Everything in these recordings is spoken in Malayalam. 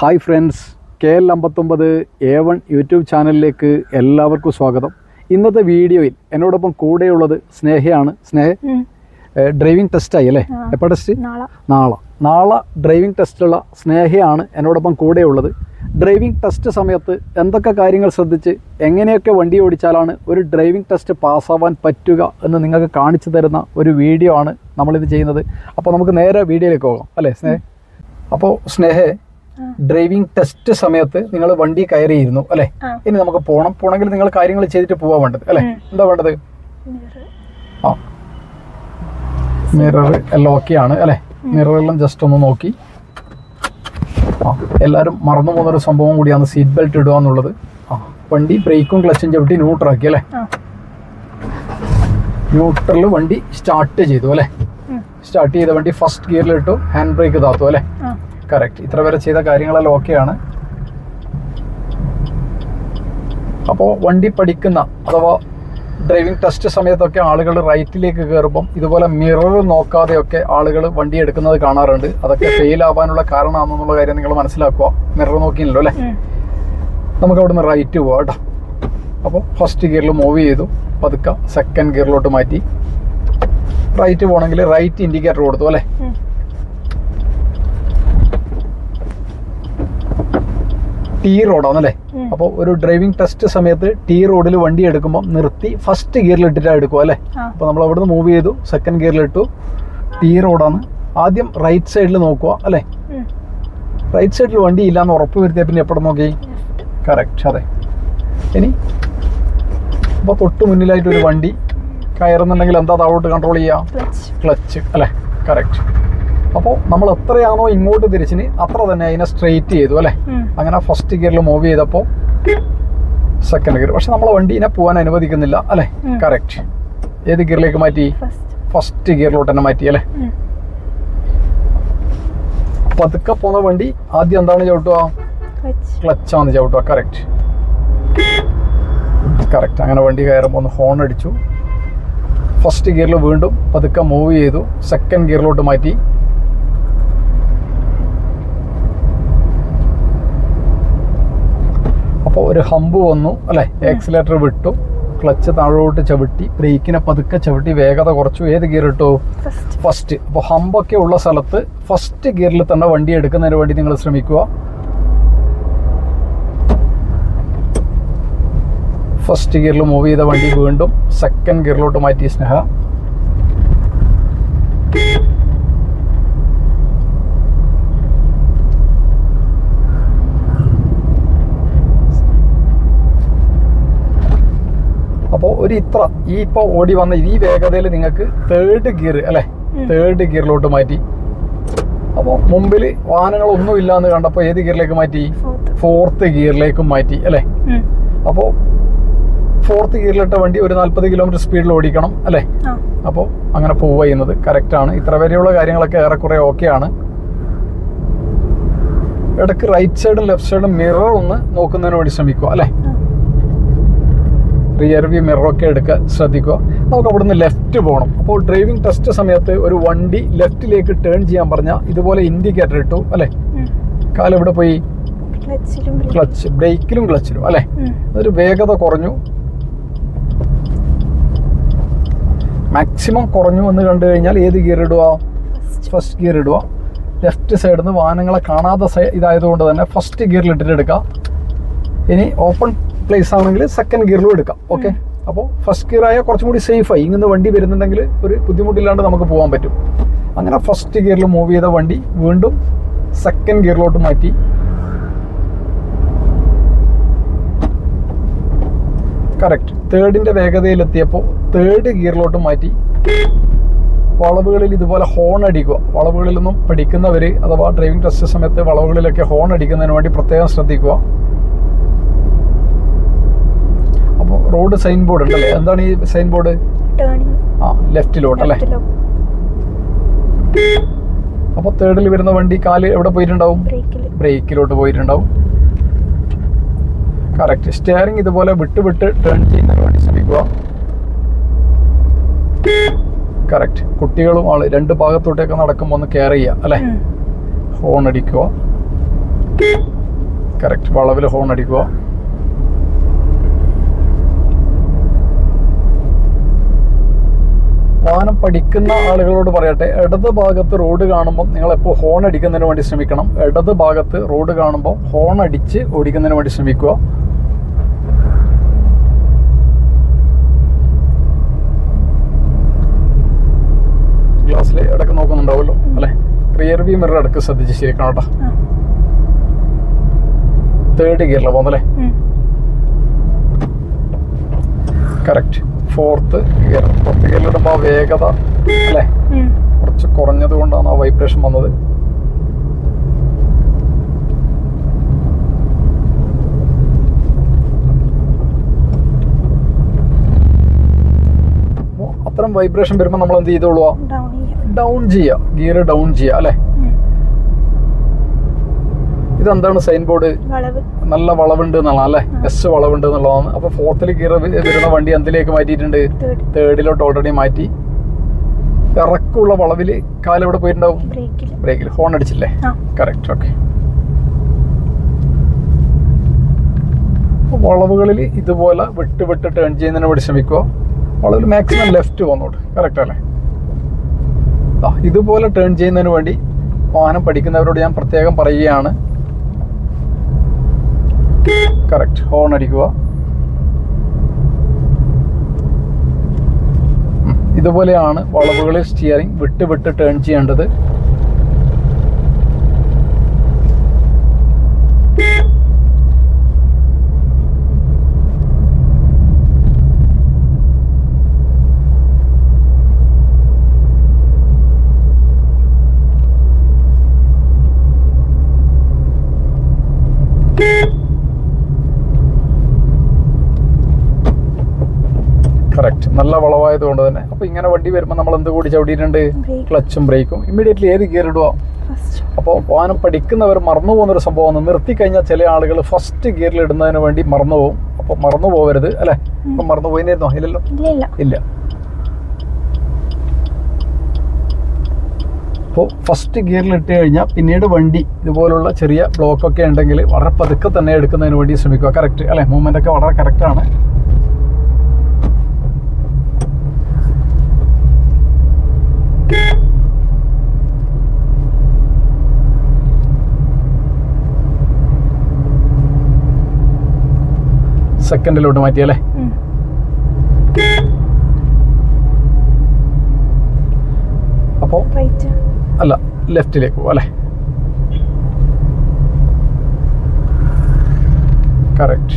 ഹായ് ഫ്രണ്ട്സ് കെ എൽ അമ്പത്തൊമ്പത് എ വൺ യൂട്യൂബ് ചാനലിലേക്ക് എല്ലാവർക്കും സ്വാഗതം. ഇന്നത്തെ വീഡിയോയിൽ എന്നോടൊപ്പം കൂടെയുള്ളത് സ്നേഹയാണ്. സ്നേഹ ഡ്രൈവിംഗ് ടെസ്റ്റായി അല്ലേ. എപ്പോൾ ടെസ്റ്റ് നാളെ. നാളെ. ഡ്രൈവിംഗ് ടെസ്റ്റുള്ള സ്നേഹയാണ് എന്നോടൊപ്പം കൂടെയുള്ളത്. ഡ്രൈവിംഗ് ടെസ്റ്റ് സമയത്ത് എന്തൊക്കെ കാര്യങ്ങൾ ശ്രദ്ധിച്ച് എങ്ങനെയൊക്കെ വണ്ടി ഓടിച്ചാലാണ് ഒരു ഡ്രൈവിംഗ് ടെസ്റ്റ് പാസ്സാവാൻ പറ്റുക എന്ന് നിങ്ങൾക്ക് കാണിച്ചു തരുന്ന ഒരു വീഡിയോ ആണ് നമ്മളിത് ചെയ്യുന്നത്. അപ്പോൾ നമുക്ക് നേരെ വീഡിയോയിലേക്ക് പോകാം. അല്ലേ സ്നേഹ? അപ്പോൾ സ്നേഹേ. ഡ്രൈവിംഗ് ടെസ്റ്റ് സമയത്ത് നിങ്ങൾ വണ്ടി കയറിയിരുന്നു അല്ലേ. ഇനി നമുക്ക് പോണം. പോണെങ്കിൽ നിങ്ങൾ കാര്യങ്ങൾ ചെയ്തിട്ട് പോവാ വേണ്ടത് അല്ലെ? എന്താ വേണ്ടത്? ആ. മിറർ എല്ലാം ഓക്കെ ആണ് അല്ലേ? മിററെല്ലാം ജസ്റ്റ് ഒന്ന് നോക്കി. ആ. എല്ലാവരും മറന്നു പോകുന്നൊരു സംഭവം കൂടിയാണ് സീറ്റ് ബെൽറ്റ് ഇടുക എന്നുള്ളത്. ആ. വണ്ടി ബ്രേക്കും ക്ലച്ചും ചവിട്ടി ന്യൂട്രാക്കി അല്ലേ? ന്യൂട്രലിൽ വണ്ടി സ്റ്റാർട്ട് ചെയ്തു അല്ലേ? സ്റ്റാർട്ട് ചെയ്ത വണ്ടി ഫസ്റ്റ് ഗിയറിൽ ഇട്ടു ഹാൻഡ് ബ്രേക്ക് താത്തു അല്ലേ. കറക്റ്റ് ഇത്ര വരെ ചെയ്ത കാര്യങ്ങളെല്ലാം ഓക്കെയാണ് അപ്പോൾ വണ്ടി പഠിക്കുന്ന അഥവാ ഡ്രൈവിംഗ് ടെസ്റ്റ് സമയത്തൊക്കെ ആളുകൾ റൈറ്റിലേക്ക് കയറുമ്പം ഇതുപോലെ മിറർ നോക്കാതെയൊക്കെ ആളുകൾ വണ്ടി എടുക്കുന്നത് കാണാറുണ്ട്. അതൊക്കെ ഫെയിൽ ആവാനുള്ള കാരണമാണെന്നുള്ള കാര്യം നിങ്ങൾ മനസ്സിലാക്കുക. മിറർ നോക്കിയില്ലല്ലോ അല്ലേ? നമുക്ക് അവിടുന്ന് റൈറ്റ് പോവാം കേട്ടോ. അപ്പോൾ ഫസ്റ്റ് ഗിയറിൽ മൂവ് ചെയ്തു. പതുക്കെ സെക്കൻഡ് ഗിയറിലോട്ട് മാറ്റി. റൈറ്റ് പോകണമെങ്കിൽ റൈറ്റ് ഇൻഡിക്കേറ്റർ കൊടുത്തു അല്ലേ? ടി റോഡാണല്ലേ അല്ലേ? അപ്പോൾ ഒരു ഡ്രൈവിംഗ് ടെസ്റ്റ് സമയത്ത് ടി റോഡിൽ വണ്ടി എടുക്കുമ്പോൾ നിർത്തി ഫസ്റ്റ് ഗിയറിൽ ഇട്ടിട്ടാണ് എടുക്കുക അല്ലേ? അപ്പൊ അപ്പോൾ നമ്മൾ അവിടുന്ന് മൂവ് ചെയ്തു സെക്കൻഡ് ഗിയറിൽ ഇട്ടു. ടി റോഡാണ് ആദ്യം റൈറ്റ് സൈഡിൽ നോക്കുക അല്ലേ? റൈറ്റ് സൈഡിൽ വണ്ടി ഇല്ലാന്ന് ഉറപ്പ് വരുത്തിയ പിന്നെ എപ്പോഴും നോക്കി. കറക്റ്റ് അതെ. ഇനി അപ്പോൾ തൊട്ട് മുന്നിലായിട്ട് ഒരു വണ്ടി കയറുന്നുണ്ടെങ്കിൽ എന്താ താഴോട്ട് കൺട്രോൾ ചെയ്യുക Clutch. ക്ലച്ച് അല്ലേ? കറക്റ്റ് അപ്പോൾ നമ്മൾ എത്രയാണോ ഇങ്ങോട്ട് തിരിച്ചിന് അത്ര തന്നെ അതിനെ സ്ട്രെയിറ്റ് ചെയ്തു അല്ലേ? അങ്ങനെ ഫസ്റ്റ് ഗിയറിൽ മൂവ് ചെയ്തപ്പോൾ സെക്കൻഡ് ഗിയർ പക്ഷെ നമ്മളെ വണ്ടീനെ പോകാൻ അനുവദിക്കുന്നില്ല അല്ലേ. കറക്റ്റ് ഏത് ഗിയറിലേക്ക് മാറ്റി? ഫസ്റ്റ് ഗിയറിലോട്ട് തന്നെ മാറ്റി അല്ലേ. പതുക്കെ പോകുന്ന വണ്ടി ആദ്യം എന്താണ് ചവിട്ടുക. ക്ലച്ചാണ് ചവിട്ടുക. കറക്റ്റ് കറക്റ്റ് അങ്ങനെ വണ്ടി കയറുമ്പോൾ ഒന്ന് ഹോൺ അടിച്ചു. ഫസ്റ്റ് ഗിയറിൽ വീണ്ടും പതുക്കെ മൂവ് ചെയ്തു. സെക്കൻഡ് ഗിയറിലോട്ട് മാറ്റി. ഒരു ഹമ്പ് വന്നു അല്ലേ? ആക്സിലേറ്റർ വിട്ടു ക്ലച്ച് താഴോട്ട് ചവിട്ടി ബ്രേക്കിനെ പതുക്കെ ചവിട്ടി വേഗത കുറച്ചു. ഏത് ഗിയർ ഇട്ടു? ഫസ്റ്റ് അപ്പോൾ ഹമ്പൊക്കെ ഉള്ള സ്ഥലത്ത് ഫസ്റ്റ് ഗിയറിൽ തന്നെ വണ്ടി എടുക്കുന്നതിന് വേണ്ടി നിങ്ങൾ ശ്രമിക്കുക. ഫസ്റ്റ് ഗിയറിൽ മൂവ് ചെയ്ത വണ്ടി വീണ്ടും സെക്കൻഡ് ഗിയറിലോട്ട് മാറ്റി സ്നേഹ. അപ്പോൾ ഒരു ഇത്ര ഈ ഇപ്പോൾ ഓടി വന്ന ഈ വേഗതയിൽ നിങ്ങൾക്ക് തേർഡ് ഗിയർ അല്ലേ? തേർഡ് ഗിയറിലോട്ട് മാറ്റി. അപ്പോൾ മുമ്പിൽ വാഹനങ്ങളൊന്നും ഇല്ല എന്ന് കണ്ടപ്പോൾ ഏത് ഗിയറിലേക്ക് മാറ്റി? ഫോർത്ത് ഗിയറിലേക്കും മാറ്റി അല്ലേ? അപ്പോൾ ഫോർത്ത് ഗിയറിലിട്ട വണ്ടി ഒരു നാൽപ്പത് കിലോമീറ്റർ സ്പീഡിൽ ഓടിക്കണം അല്ലേ? അപ്പോൾ അങ്ങനെ പോവുക ചെയ്യുന്നത് കറക്റ്റാണ് ഇത്ര വരെയുള്ള കാര്യങ്ങളൊക്കെ ഏറെക്കുറെ ആണ്. ഇടയ്ക്ക് റൈറ്റ് സൈഡും ലെഫ്റ്റ് സൈഡും മിറർ ഒന്ന് നോക്കുന്നതിന് വേണ്ടി ശ്രമിക്കുക അല്ലേ. റിയർ വ്യൂ മിററൊക്കെ എടുക്കാൻ ശ്രദ്ധിക്കുക. നമുക്ക് അവിടുന്ന് ലെഫ്റ്റ് പോകണം അപ്പോൾ ഡ്രൈവിംഗ് ടെസ്റ്റ് സമയത്ത് ഒരു വണ്ടി ലെഫ്റ്റിലേക്ക് ടേൺ ചെയ്യാൻ പറഞ്ഞാൽ ഇതുപോലെ ഇൻഡിക്കേറ്റർ ഇട്ടു അല്ലേ? കാലെവിടെ പോയി? ക്ലച്ച് ബ്രേക്കിലും ക്ലച്ചിലും അല്ലേ? അതൊരു വേഗത കുറഞ്ഞു. മാക്സിമം കുറഞ്ഞു എന്ന് കണ്ടു കഴിഞ്ഞാൽ ഏത് ഗിയർ ഇടുക ഫസ്റ്റ് ഗിയർ ഇടുക ലെഫ്റ്റ് സൈഡിൽ നിന്ന് വാഹനങ്ങളെ കാണാത്ത ഇതായതുകൊണ്ട് തന്നെ ഫസ്റ്റ് ഗിയറിൽ ഇട്ടിട്ട് എടുക്കാം. ഇനി ഓപ്പൺ പ്ലേസ് ആണെങ്കിൽ സെക്കൻഡ് ഗിയറിലും എടുക്കാം. ഓക്കെ അപ്പോൾ ഫസ്റ്റ് ഗിയർ ആയാൽ കുറച്ചും കൂടി സേഫായി ഇങ്ങനെ വണ്ടി വരുന്നുണ്ടെങ്കിൽ ഒരു ബുദ്ധിമുട്ടില്ലാണ്ട് നമുക്ക് പോകാൻ പറ്റും. അങ്ങനെ ഫസ്റ്റ് ഗിയറിൽ മൂവ് ചെയ്ത വണ്ടി വീണ്ടും സെക്കൻഡ് ഗിയറിലോട്ട് മാറ്റി. കറക്റ്റ് തേർഡിന്റെ വേഗതയിലെത്തിയപ്പോൾ തേർഡ് ഗിയറിലോട്ട് മാറ്റി. വളവുകളിൽ ഇതുപോലെ ഹോൺ അടിക്കുക. വളവുകളിൽ നിന്നും പഠിക്കുന്നവർ അഥവാ ഡ്രൈവിംഗ് ടെസ്റ്റ് സമയത്ത് വളവുകളിലൊക്കെ ഹോൺ അടിക്കുന്നതിന് വേണ്ടി പ്രത്യേകം ശ്രദ്ധിക്കുക. അപ്പോൾ റോഡ് സൈൻ ബോർഡ് ഉണ്ടല്ലേ? എന്താണ് ഈ സൈൻ ബോർഡ്. ആ ലെഫ്റ്റിലോട്ട് അല്ലേ? അപ്പോൾ തേർഡിൽ വരുന്ന വണ്ടി കാൽ എവിടെ പോയിട്ടുണ്ടാവും? ബ്രേക്കിലോട്ട് പോയിട്ടുണ്ടാവും. കറക്റ്റ് സ്റ്റിയറിംഗ് ഇതുപോലെ വിട്ട് വിട്ട് ടേൺ ചെയ്യുന്ന വേണ്ടി ശ്രമിക്കുക. കറക്റ്റ് കുട്ടികളും ആൾ രണ്ട് ഭാഗത്തോട്ടേക്ക് നടക്കുമ്പോൾ ഒന്ന് കെയർ ചെയ്യുക അല്ലേ? ഹോൺ അടിക്കുക. കറക്റ്റ് വളവിൽ ഹോൺ അടിക്കുക. വാഹനം പഠിക്കുന്ന ആളുകളോട് പറയട്ടെ ഇടത് ഭാഗത്ത് റോഡ് കാണുമ്പോൾ നിങ്ങൾ എപ്പോൾ ഹോൺ അടിക്കുന്നതിന് വേണ്ടി ശ്രമിക്കണം. ഇടത് ഭാഗത്ത് റോഡ് കാണുമ്പോൾ ഹോൺ അടിച്ച് ഓടിക്കുന്നതിന് വേണ്ടി ശ്രമിക്കുക. ഗ്ലാസ്സിൽ ഇടയ്ക്ക് നോക്കുന്നുണ്ടാവുമല്ലോ അല്ലെ? റിയർ വ്യൂ മിറർ ഇടയ്ക്ക് ശ്രദ്ധിച്ച് ശരിക്കണം കേട്ടോ. തേർഡ് ഗിയറിലാണ് പോകുന്നല്ലേ കറക്റ്റ് ഫോർത്ത് ഗിയർ ഫോർത്ത് ഗിയറിലിടുമ്പോൾ ആ വേഗത അല്ലേ? കുറച്ച് കുറഞ്ഞത് കൊണ്ടാണ് ആ വൈബ്രേഷൻ വന്നത്. അത്തരം വൈബ്രേഷൻ വരുമ്പോൾ നമ്മൾ എന്ത് ചെയ്തോളുക ഡൗൺ ചെയ്യുക ഗിയർ ഡൗൺ ചെയ്യുക അല്ലേ? ഉം. ഇതെന്താണ് സൈൻ ബോർഡ് നല്ല വളവുണ്ട് എന്നുള്ളതാണ് അല്ലേ? എസ് വളവുണ്ട് എന്നുള്ളതാണ്. അപ്പൊ ഫോർത്തിൽ ഗിയർ വരുന്ന വണ്ടി എന്തിലേക്ക് മാറ്റിയിട്ടുണ്ട്? തേർഡ് തേർഡിലോട്ട് ഓൾറെഡി മാറ്റി. ഇറക്കുള്ള വളവിൽ കാലെവിടെ പോയിട്ടുണ്ടാവും? ബ്രേക്കിൽ ഹോൺ അടിച്ചില്ലേ? കറക്റ്റ് ഓക്കെ വളവുകളിൽ ഇതുപോലെ വിട്ട് വിട്ട് ടേൺ ചെയ്യുന്നതിന് വേണ്ടി ശ്രമിക്കുക. വളവിൽ മാക്സിമം ലെഫ്റ്റ് വന്നോട്ട്. കറക്റ്റ് അല്ലേ? ഇതുപോലെ ടേൺ ചെയ്യുന്നതിന് വേണ്ടി വാഹനം പഠിക്കുന്നവരോട് ഞാൻ പ്രത്യേകം പറയുകയാണ്. കറക്റ്റ്. ഹോൺ അടിക്കുക. ഇതുപോലെയാണ് വളവുകളിൽ സ്റ്റിയറിംഗ് വിട്ട് വിട്ട് ടേൺ ചെയ്യേണ്ടത്. കറക്റ്റ് നല്ല വളവായതുകൊണ്ട് തന്നെ. അപ്പൊ ഇങ്ങനെ വണ്ടി വരുമ്പോൾ നമ്മൾ എന്ത് കൂടി ചവിടിയിട്ടുണ്ട്? ക്ലച്ചും ബ്രേക്കും ഇമ്മീഡിയറ്റ്ലി ഏത് ഗിയർ ഇടുക ഫസ്റ്റ് അപ്പോൾ വാഹനം പഠിക്കുന്നവർ മറന്നു പോകുന്നൊരു സംഭവമാണ് നിർത്തി കഴിഞ്ഞാൽ ചില ആളുകൾ ഫസ്റ്റ് ഗിയറിൽ ഇടുന്നതിന് വേണ്ടി മറന്നു പോകും. അപ്പോൾ മറന്നു പോകരുത് അല്ലേ? അപ്പം മറന്നു പോയിന്നായിരുന്നോ ഇല്ലല്ലോ? ഇല്ല ഇല്ല. ഇല്ല അപ്പോൾ ഫസ്റ്റ് ഗിയറിൽ ഇട്ട് കഴിഞ്ഞാൽ പിന്നീട് വണ്ടി ഇതുപോലുള്ള ചെറിയ ബ്ലോക്കൊക്കെ ഉണ്ടെങ്കിൽ വളരെ പതുക്കെ തന്നെ എടുക്കുന്നതിന് വേണ്ടി ശ്രമിക്കുക. കറക്റ്റ് അല്ലേ? മൂവ്മെന്റ് ഒക്കെ വളരെ കറക്റ്റാണ് സെക്കൻഡിലോട്ട് മാറ്റിയല്ലേ? അപ്പോൾ റൈറ്റ് അല്ല ലെഫ്റ്റിലേക്ക് പോവാ അല്ലേ? കറക്റ്റ്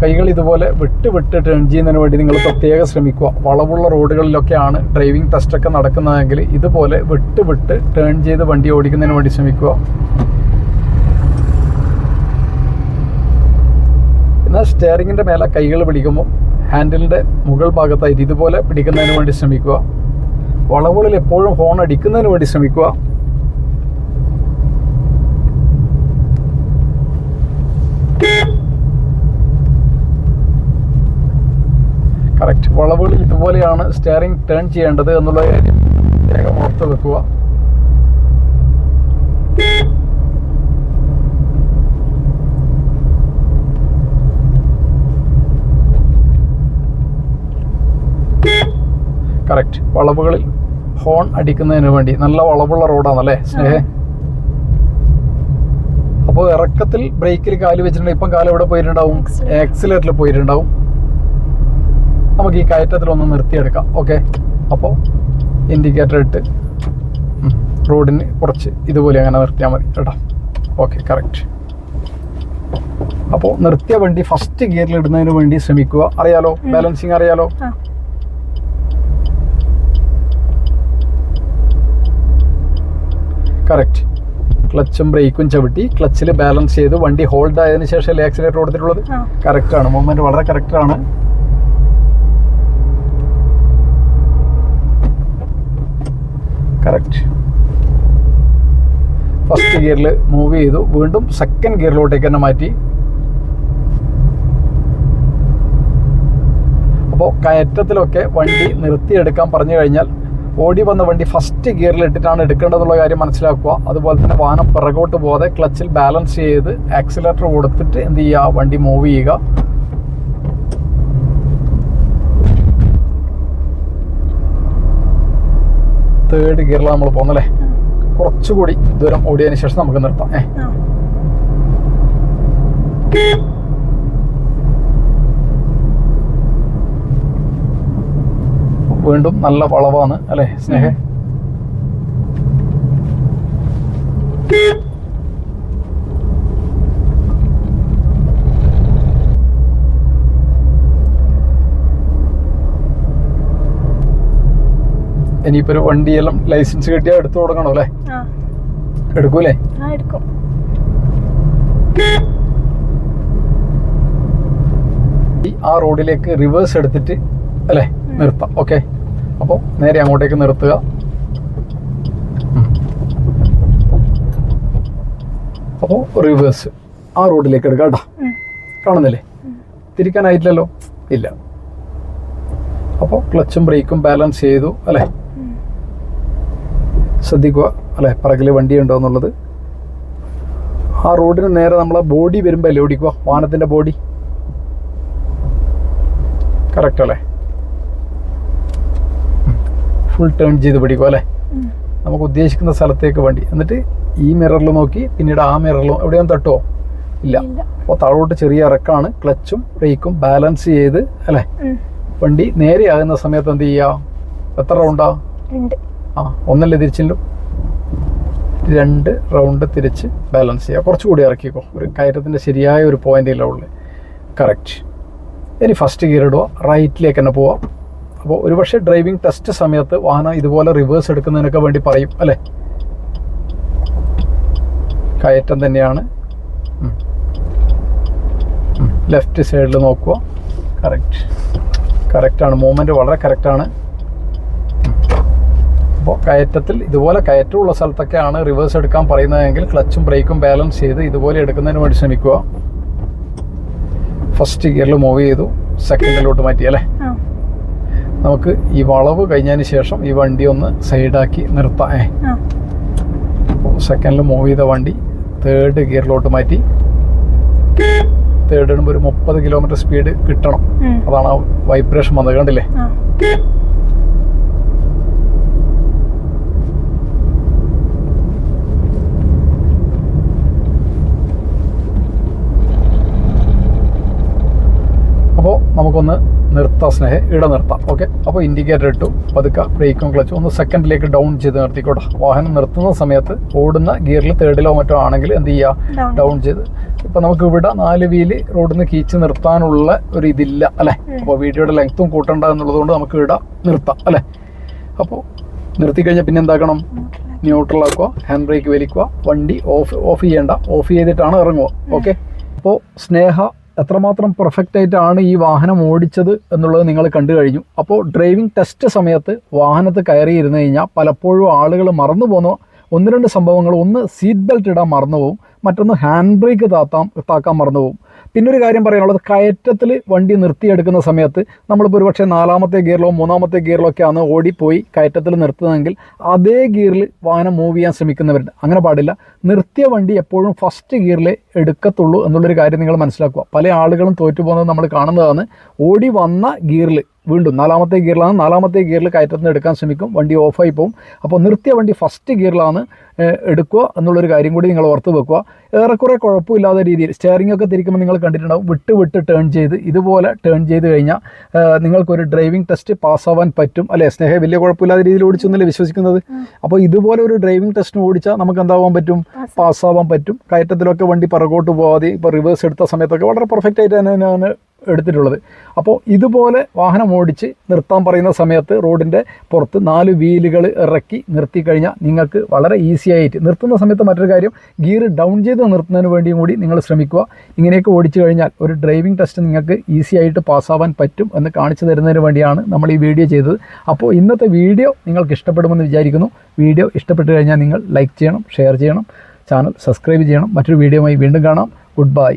കൈകൾ ഇതുപോലെ വിട്ട് വിട്ട് ടേൺ ചെയ്യുന്നതിന് വേണ്ടി നിങ്ങൾ പ്രത്യേകം ശ്രമിക്കുക. വളവുള്ള റോഡുകളിലൊക്കെയാണ് ഡ്രൈവിംഗ് ടെസ്റ്റൊക്കെ നടക്കുന്നതെങ്കിൽ ഇതുപോലെ വിട്ട് വിട്ട് ടേൺ ചെയ്ത് വണ്ടി ഓടിക്കുന്നതിന് വേണ്ടി ശ്രമിക്കുക. എന്നാൽ സ്റ്റെയറിങ്ങിന്റെ മേലെ കൈകൾ പിടിക്കുമ്പോൾ ഹാൻഡിലിന്റെ മുകൾ ഭാഗത്തായിട്ട് ഇതുപോലെ പിടിക്കുന്നതിന് വേണ്ടി ശ്രമിക്കുക. വളവുകളിൽ എപ്പോഴും ഹോൺ അടിക്കുന്നതിന് വേണ്ടി ശ്രമിക്കുക. കറക്റ്റ് വളവുകളിൽ ഇതുപോലെയാണ് സ്റ്റിയറിംഗ് ടേൺ ചെയ്യേണ്ടത് എന്നുള്ള കാര്യം വേഗം ഓർത്ത് വെക്കുക. കറക്റ്റ് വളവുകളിൽ ഹോൺ അടിക്കുന്നതിന് വേണ്ടി. നല്ല വളവുള്ള റോഡാണല്ലേ സ്നേഹ. അപ്പോൾ ഇറക്കത്തിൽ ബ്രേക്കിൽ കാൽ വെച്ചിട്ടുണ്ടെങ്കിൽ ഇപ്പം കാൽ എവിടെ പോയിട്ടുണ്ടാവും. ആക്സിലേറ്ററിൽ പോയിട്ടുണ്ടാവും. നമുക്ക് ഈ കയറ്റത്തിൽ ഒന്ന് നിർത്തിയെടുക്കാം. ഓക്കെ അപ്പോൾ ഇൻഡിക്കേറ്റർ ഇട്ട് റോഡിന് കുറച്ച് ഇതുപോലെ അങ്ങനെ നിർത്തിയാൽ മതി കേട്ടോ. ഓക്കെ കറക്റ്റ് അപ്പോൾ നിർത്തിയ വണ്ടി ഫസ്റ്റ് ഗിയറിൽ ഇടുന്നതിന് വേണ്ടി ശ്രമിക്കുക. അറിയാലോ. ബാലൻസിങ് അറിയാലോ? കറക്റ്റ് ക്ലച്ചും ബ്രേക്കും ചവിട്ടി ക്ലച്ചിൽ ബാലൻസ് ചെയ്ത് വണ്ടി ഹോൾഡ് ആയതിനു ശേഷം ആക്സിലേറ്റർ കൊടുത്തിട്ടുള്ളത്? കറക്റ്റ് ആണ്. മൂവ്മെന്റ് വളരെ കറക്റ്റ് ആണ്. കറക്റ്റ് ഫസ്റ്റ് ഗിയറിൽ മൂവ് ചെയ്തു. വീണ്ടും സെക്കൻഡ് ഗിയറിലോട്ടേക്ക് തന്നെ മാറ്റി. അപ്പോൾ കയറ്റത്തിലൊക്കെ വണ്ടി നിർത്തിയെടുക്കാൻ പറഞ്ഞു കഴിഞ്ഞാൽ ഓടി വന്ന വണ്ടി ഫസ്റ്റ് ഗിയറിൽ ഇട്ടിട്ടാണ് എടുക്കേണ്ടതെന്നുള്ള കാര്യം മനസ്സിലാക്കുക. അതുപോലെ തന്നെ വാഹനം പിറകോട്ട് പോകാതെ ക്ലച്ചിൽ ബാലൻസ് ചെയ്ത് ആക്സിലേറ്റർ കൊടുത്തിട്ട് എന്ത് ചെയ്യുക? വണ്ടി മൂവ് ചെയ്യുക. തേർഡ് ഗിയറിലാണ് നമ്മൾ പോകുന്നല്ലേ കുറച്ചുകൂടി ദൂരം ഓടിയതിന് ശേഷം നമുക്ക് നിർത്താം. ഏ? വീണ്ടും നല്ല വളവാണ് അല്ലേ സ്നേഹ? ഇനിയിപ്പോ ഒരു വണ്ടിയെല്ലാം ലൈസൻസ് കിട്ടിയാൽ എടുത്തു തുടങ്ങണോ അല്ലേ? ആ. എടുക്കൂലേ? ആ എടുക്കും. ഈ ആ റോഡിലേക്ക് റിവേഴ്സ് എടുത്തിട്ട് അല്ലേ. നിർത്താം. ഓക്കെ അപ്പോൾ നേരെ അങ്ങോട്ടേക്ക് നിർത്തുക. അപ്പോൾ റിവേഴ്സ് ആ റോഡിലേക്ക് എടുക്കുക കേട്ടോ. കാണുന്നില്ലേ? തിരിക്കാനായിട്ടില്ലല്ലോ? ഇല്ല. അപ്പോൾ ക്ലച്ചും ബ്രേക്കും ബാലൻസ് ചെയ്തു അല്ലേ. ശ്രദ്ധിക്കുക അല്ലേ? പിറകിൽ വണ്ടി ഉണ്ടോ എന്നുള്ളത്. ആ റോഡിന് നേരെ നമ്മളെ ബോഡി വരുമ്പോൾ അല്ലേ ഓടിക്കുക? വാഹനത്തിന്റെ ബോഡി കറക്റ്റ് അല്ലേ? ഫുൾ ടേൺ ചെയ്ത് പിടിക്കും അല്ലേ? നമുക്ക് ഉദ്ദേശിക്കുന്ന സ്ഥലത്തേക്ക് വണ്ടി. എന്നിട്ട് ഈ മിററിൽ നോക്കി പിന്നീട് ആ മിററിലും എവിടെയും തട്ടുമോ ഇല്ല. ഇല്ല. അപ്പോൾ താഴോട്ട് ചെറിയ ഇറക്കാണ് ക്ലച്ചും ബ്രേക്കും ബാലൻസ് ചെയ്ത് അല്ലേ? വണ്ടി നേരെയാകുന്ന സമയത്ത് എന്ത് ചെയ്യുക എത്ര റൗണ്ടാ ആ? ഒന്നല്ലേ തിരിച്ചില്ലോ? രണ്ട് റൗണ്ട് തിരിച്ച് ബാലൻസ് ചെയ്യുക കുറച്ചുകൂടി ഇറക്കിക്കോ. ഒരു കയറ്റത്തിന്റെ ശരിയായ ഒരു പോയിന്റില്ല ഉള്ളു. കറക്റ്റ് ഇനി ഫസ്റ്റ് ഗിയർ ഇടുക. റൈറ്റിലേക്ക് തന്നെ പോവാം. അപ്പോൾ ഒരുപക്ഷെ ഡ്രൈവിംഗ് ടെസ്റ്റ് സമയത്ത് വാഹനം ഇതുപോലെ റിവേഴ്സ് എടുക്കുന്നതിനൊക്കെ വേണ്ടി പറയും അല്ലേ? കയറ്റം തന്നെയാണ്. ലെഫ്റ്റ് സൈഡിൽ നോക്കുക. കറക്റ്റ് കറക്റ്റാണ് മൂവ്മെന്റ് വളരെ കറക്റ്റാണ് അപ്പോൾ കയറ്റത്തിൽ ഇതുപോലെ കയറ്റമുള്ള സ്ഥലത്തൊക്കെയാണ് റിവേഴ്സ് എടുക്കാൻ പറയുന്നതെങ്കിൽ ക്ലച്ചും ബ്രേക്കും ബാലൻസ് ചെയ്ത് ഇതുപോലെ എടുക്കുന്നതിന് വേണ്ടി ശ്രമിക്കുക. ഫസ്റ്റ് ഗിയറിൽ മൂവ് ചെയ്തു. സെക്കൻഡിലോട്ട് മാറ്റി അല്ലേ? നമുക്ക് ഈ വളവ് കഴിഞ്ഞതിന് ശേഷം ഈ വണ്ടി ഒന്ന് സൈഡാക്കി നിർത്താം ഏ. അപ്പോൾ സെക്കൻഡിൽ മൂവ് ചെയ്ത വണ്ടി തേർഡ് ഗിയറിലോട്ട് മാറ്റി. തേർഡ് ഇടുമ്പോൾ ഒരു മുപ്പത് കിലോമീറ്റർ സ്പീഡ് കിട്ടണം. അതാണ് ആ വൈബ്രേഷൻ വന്നത് കണ്ടില്ലേ? അപ്പോൾ നമുക്കൊന്ന് നിർത്താം സ്നേഹ ഇട നിർത്താം. ഓക്കെ അപ്പോൾ ഇൻഡിക്കേറ്റർ ഇട്ടു. പതുക്കെ ബ്രേക്കും ക്ലച്ചും ഒന്ന് സെക്കൻഡിലേക്ക് ഡൗൺ ചെയ്ത് നിർത്തിക്കോട്ടെ. വാഹനം നിർത്തുന്ന സമയത്ത് ഓടുന്ന ഗിയറിൽ തേർഡിലോ മറ്റോ ആണെങ്കിൽ എന്ത് ചെയ്യുക. ഡൗൺ ചെയ്ത്. ഇപ്പം നമുക്ക് ഇവിടെ നാല് വീൽ റോഡിൽ നിന്ന് കീച്ച് നിർത്താനുള്ള ഒരു ഇതില്ല അല്ലേ. അപ്പോൾ വീഡിയോയുടെ ലെങ്ത്തും കൂട്ടണ്ട എന്നുള്ളത് കൊണ്ട് നമുക്ക് ഇട നിർത്താം അല്ലേ? അപ്പോൾ നിർത്തി കഴിഞ്ഞാൽ പിന്നെ എന്താക്കണം? ന്യൂട്രൽ ആക്കുക ഹാൻഡ് ബ്രേക്ക് വലിക്കുക വണ്ടി ഓഫ് ഓഫ് ചെയ്യേണ്ട. ഓഫ് ചെയ്തിട്ടാണ് ഇറങ്ങുക. ഓക്കെ അപ്പോൾ സ്നേഹ എത്രമാത്രം പെർഫെക്റ്റ് ആയിട്ടാണ് ഈ വാഹനം ഓടിച്ചത് എന്നുള്ളത് നിങ്ങൾ കണ്ടു കഴിഞ്ഞു. അപ്പോൾ ഡ്രൈവിംഗ് ടെസ്റ്റ് സമയത്ത് വാഹനത്ത് കയറി ഇരുന്ന് കഴിഞ്ഞാൽ പലപ്പോഴും ആളുകൾ മറന്നു പോകുന്ന ഒന്ന് രണ്ട് സംഭവങ്ങൾ. ഒന്ന് സീറ്റ് ബെൽറ്റ് ഇടാൻ മറന്നു പോകും. മറ്റൊന്ന് ഹാൻഡ് ബ്രേക്ക് താത്താം താക്കാൻ മറന്നു പോകും. പിന്നെ ഒരു കാര്യം പറയാനുള്ളത് കയറ്റത്തിൽ വണ്ടി നിർത്തിയെടുക്കുന്ന സമയത്ത് നമ്മളിപ്പോൾ ഒരുപക്ഷെ നാലാമത്തെ ഗിയറിലോ മൂന്നാമത്തെ ഗിയറിലോ ഒക്കെ ആണ് ഓടിപ്പോയി കയറ്റത്തിൽ നിർത്തുന്നതെങ്കിൽ അതേ ഗിയറിൽ വാഹനം മൂവ് ചെയ്യാൻ ശ്രമിക്കുന്നവരുണ്ട്. അങ്ങനെ പാടില്ല. നിർത്തിയ വണ്ടി എപ്പോഴും ഫസ്റ്റ് ഗിയറിൽ എടുക്കത്തുള്ളൂ എന്നുള്ളൊരു കാര്യം നിങ്ങൾ മനസ്സിലാക്കുക. പല ആളുകളും തോറ്റു പോകുന്നത് നമ്മൾ കാണുന്നതാണ്. ഓടി വന്ന ഗിയറിൽ വീണ്ടും നാലാമത്തെ ഗിയറിലാണ്. നാലാമത്തെ ഗിയറിൽ കയറ്റത്തിന് എടുക്കാൻ ശ്രമിക്കും. വണ്ടി ഓഫായി പോകും അപ്പോൾ നിർത്തിയ വണ്ടി ഫസ്റ്റ് ഗിയറിലാണ് എടുക്കുക എന്നുള്ളൊരു കാര്യം കൂടി നിങ്ങൾ ഓർത്ത് വെക്കുക. ഏറെക്കുറെ കുഴപ്പമില്ലാത്ത രീതിയിൽ സ്റ്റിയറിംഗ് ഒക്കെ തിരിക്കുമ്പോൾ നിങ്ങൾ കണ്ടിട്ടുണ്ടാവും. വിട്ട് വിട്ട് ടേൺ ചെയ്ത് ഇതുപോലെ ടേൺ ചെയ്ത് കഴിഞ്ഞാൽ നിങ്ങൾക്കൊരു ഡ്രൈവിംഗ് ടെസ്റ്റ് പാസ്സാവാൻ പറ്റും. അല്ലേ സ്നേഹ വലിയ കുഴപ്പമില്ലാത്ത രീതിയിൽ ഓടിച്ചെന്നല്ലേ വിശ്വസിക്കുന്നത്? അപ്പോൾ ഇതുപോലെ ഒരു ഡ്രൈവിംഗ് ടെസ്റ്റിന് ഓടിച്ചാൽ നമുക്ക് എന്താവാൻ പറ്റും? പാസ്സാവാൻ പറ്റും. കയറ്റത്തിലൊക്കെ വണ്ടി പിറകോട്ട് പോകാതെ ഇപ്പോൾ റിവേഴ്സ് എടുത്ത സമയത്തൊക്കെ വളരെ പെർഫെക്റ്റ് ആയിട്ട് തന്നെയാണ് എടുത്തിട്ടുള്ളത്. അപ്പോൾ ഇതുപോലെ വാഹനം ഓടിച്ച് നിർത്താൻ പറയുന്ന സമയത്ത് റോഡിന്റെ പുറത്ത് നാല് വീലുകൾ ഇറക്കി നിർത്തി കഴിഞ്ഞാൽ നിങ്ങൾക്ക് വളരെ ഈസി ആയിട്ട് നിർത്തുന്ന സമയത്ത് മറ്റൊരു കാര്യം ഗിയർ ഡൗൺ ചെയ്ത് നിർത്തുന്നതിന് വേണ്ടിയും കൂടി നിങ്ങൾ ശ്രമിക്കുക. ഇങ്ങനെയൊക്കെ ഓടിച്ചു കഴിഞ്ഞാൽ ഒരു ഡ്രൈവിംഗ് ടെസ്റ്റ് നിങ്ങൾക്ക് ഈസി ആയിട്ട് പാസ്സാവാൻ പറ്റും എന്ന് കാണിച്ചു തരുന്നതിന് വേണ്ടിയാണ് നമ്മൾ ഈ വീഡിയോ ചെയ്തത്. അപ്പോൾ ഇന്നത്തെ വീഡിയോ നിങ്ങൾക്ക് ഇഷ്ടപ്പെടുമെന്ന് വിചാരിക്കുന്നു. വീഡിയോ ഇഷ്ടപ്പെട്ടു കഴിഞ്ഞാൽ നിങ്ങൾ ലൈക്ക് ചെയ്യണം ഷെയർ ചെയ്യണം ചാനൽ സബ്സ്ക്രൈബ് ചെയ്യണം. മറ്റൊരു വീഡിയോയുമായി വീണ്ടും കാണാം. Good bye